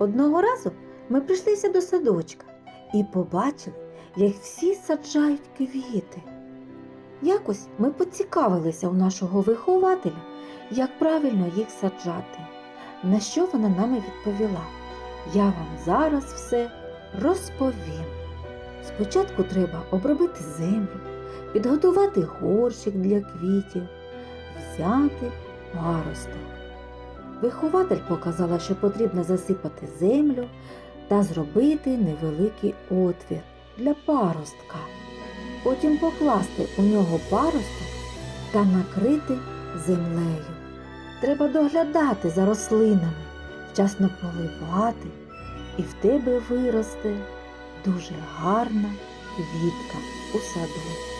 Одного разу ми прийшлися до садочка і побачили, як всі саджають квіти. Якось ми поцікавилися у нашого вихователя, як правильно їх саджати. На що вона нам і відповіла? Я вам зараз все розповім. Спочатку треба обробити землю, підготувати горщик для квітів, взяти паросток. Вихователь показала, що потрібно засипати землю та зробити невеликий отвір для паростка. Потім покласти у нього паросток та накрити землею. Треба доглядати за рослинами, вчасно поливати, і в тебе виросте дуже гарна квітка у саду.